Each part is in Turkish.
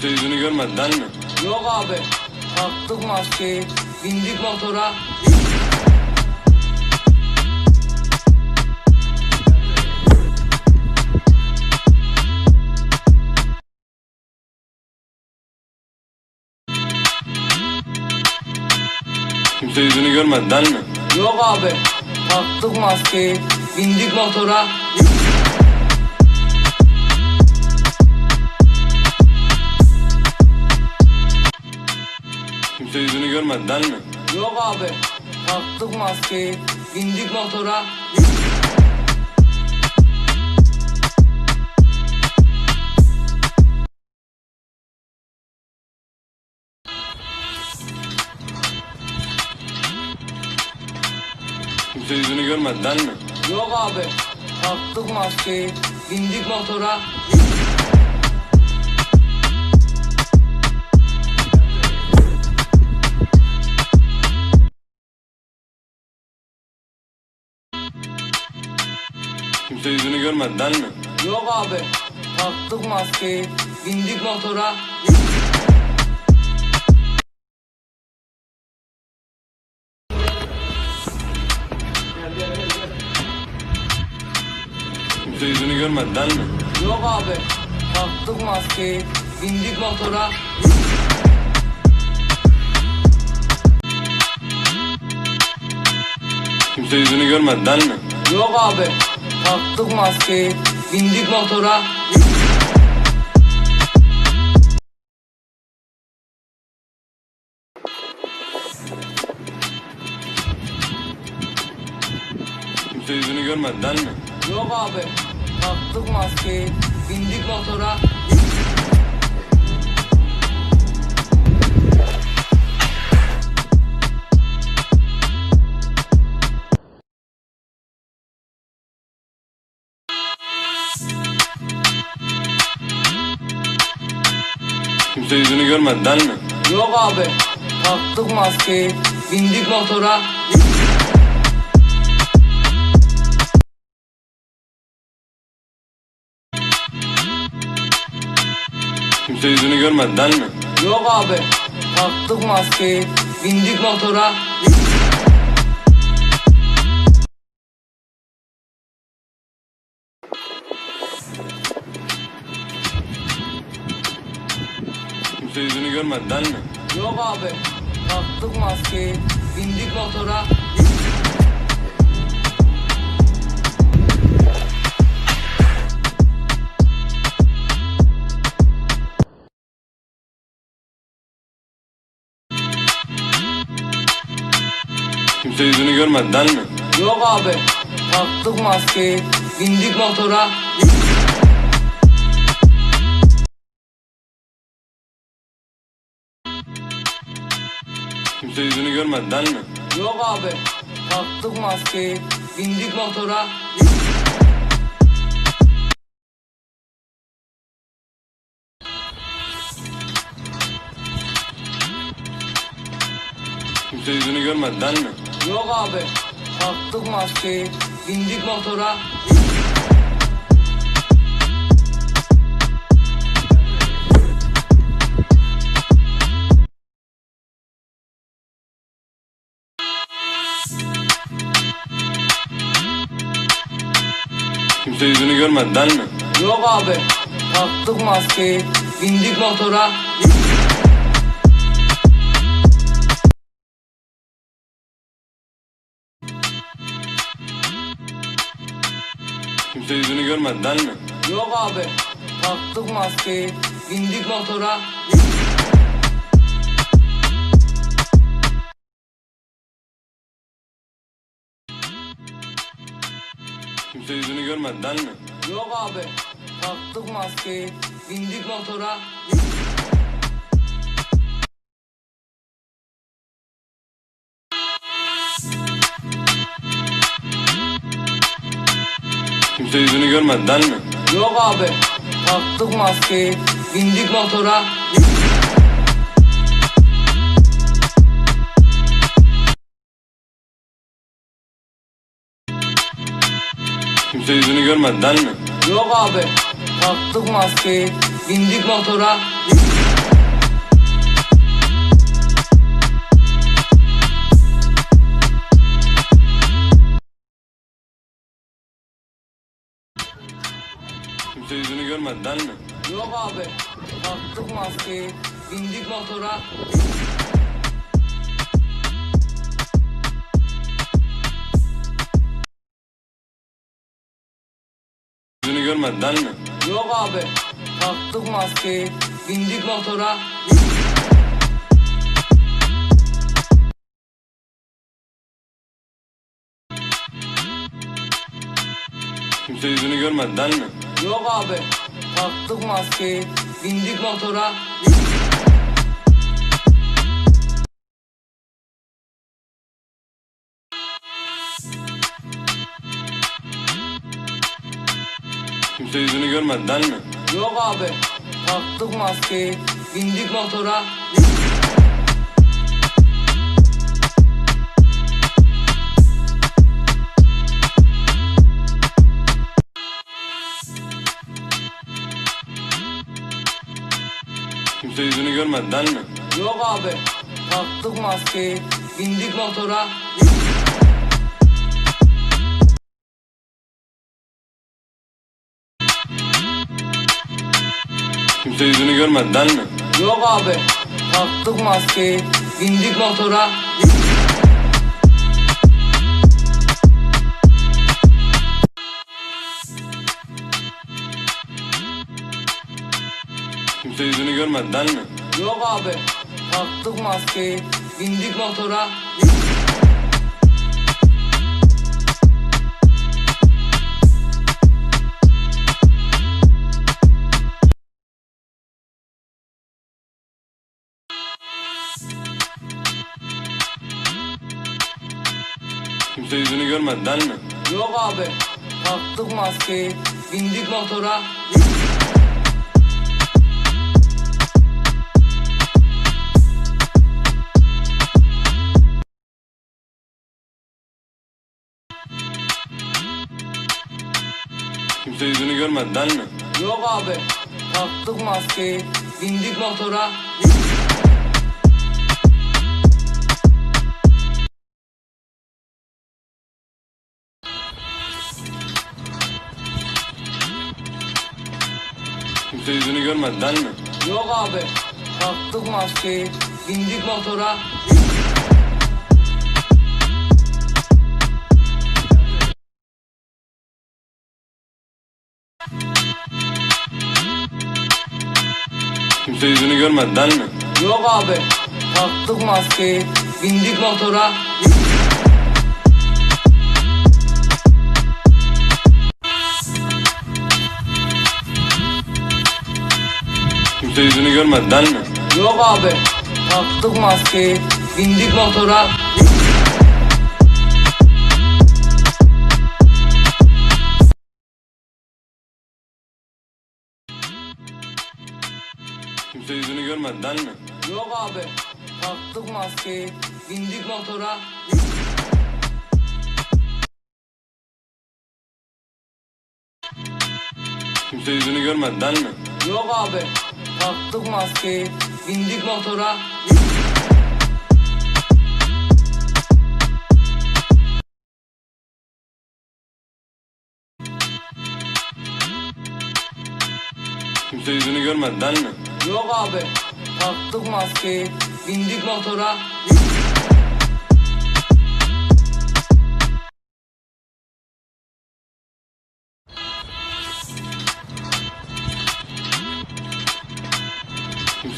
Kimse yüzünü görmedi değil mi? Yok abi. Taktık maskeyi. Bindik motora. Kimse yüzünü görmedi değil mi? Yok abi. Taktık maskeyi. Bindik motora. Kimse yüzünü görmedi değil mi? Yok abi. Taktık maskeyi. Bindik motora. Kimse yüzünü görmedi değil mi? Yok abi. Taktık maskeyi. Bindik motora. Kimse yüzünü görmedi değil mi? Yok abi. Taktık maskeyi. Bindik motora. Kimse yüzünü görmedi değil mi? Yok abi. Taktık maskeyi. Bindik motora. Kimse yüzünü görmedi değil mi? Yok abi. Taktık maskeyi. Bindik motora. Kimse yüzünü görmedi değil mi? Yok abi. Taktık maskeyi. Bindik motora. Kimse yüzünü görmedi değil mi? Yok abi. Taktık maskeyi. Bindik motora. Kimse yüzünü görmedi değil mi? Yok abi. Taktık maskeyi. Bindik motora. Görmedi değil mi? Yok abi. Taktık maskeyi. Bindik motora. Kimse yüzünü görmedi değil mi? Yok abi. Taktık maskeyi. Bindik motora. Kimse yüzünü görmedi değil mi? Yok abi. Taktık maskeyi. Bindik motora. Kimse yüzünü görmedi değil mi? Yok abi. Taktık maskeyi. Bindik motora. Kimse yüzünü görmedi değil mi? Yok abi. Taktık maskeyi. Bindik motora. Kimse yüzünü görmedi değil mi? Yok abi. Taktık maskeyi. Bindik motora. Kimse yüzünü görmedi değil mi? Yok abi. Taktık maskeyi. Bindik motora. Kimse yüzünü görmedi değil mi? Yok abi. Taktık maskeyi. Bindik motora. Kimse yüzünü görmedi değil mi? Yok abi. Taktık maskeyi. Bindik motora. Kimse yüzünü görmedi değil mi? Yok abi. Taktık maskeyi. Bindik motora. Değil mi? Yok abi. Taktık maskeyi. Bindik motora. Kimse yüzünü görmedi değil mi? Yok abi. Taktık maskeyi. Bindik motora. Kimse yüzünü görmedi değil mi? Yok abi. Taktık maskeyi. Bindik motora. Kimse yüzünü görmedi değil mi? Yok abi. Taktık maskeyi. Bindik motora. Kimse yüzünü görmedi değil mi? Yok abi. Taktık maskeyi. Bindik motora. Kimse yüzünü görmedi değil mi? Yok abi. Taktık maskeyi. Bindik motora. Kimse yüzünü görmedi değil mi? Yok abi. Taktık maskeyi. Bindik motora. Kimse yüzünü görmedi değil mi? Yok abi. Taktık maskeyi. Bindik motora. Kimse yüzünü görmedi değil mi? Yok abi. Taktık maskeyi. Bindik motora. Kimse yüzünü görmedi değil mi? Yok abi. Taktık maskeyi. Bindik motora. Kimse yüzünü görmedi değil mi? Yok abi. Taktık maskeyi. Bindik motora. Kimse yüzünü görmedi değil mi? Yok abi. Taktık maskeyi. Bindik motora. Kimse yüzünü görmedi değil mi? Yok abi. Taktık maskeyi. Bindik motora. Kimse yüzünü görmedi değil mi? Yok abi. Taktık maskeyi. Bindik motora.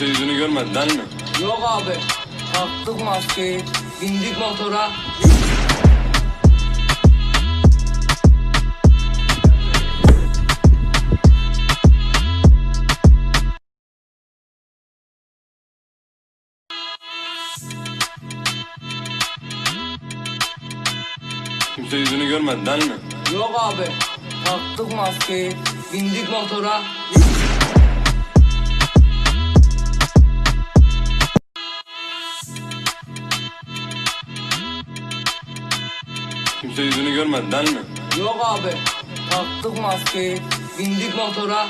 Kimse yüzünü görmedi değil mi? Yok abi. Taktık maskeyi. Bindik motora. Kimse yüzünü görmedi değil mi? Yok abi. Taktık maskeyi. Bindik motora. Kimse yüzünü görmedi değil mi? Yok abi. Taktık maskeyi. Bindik motora.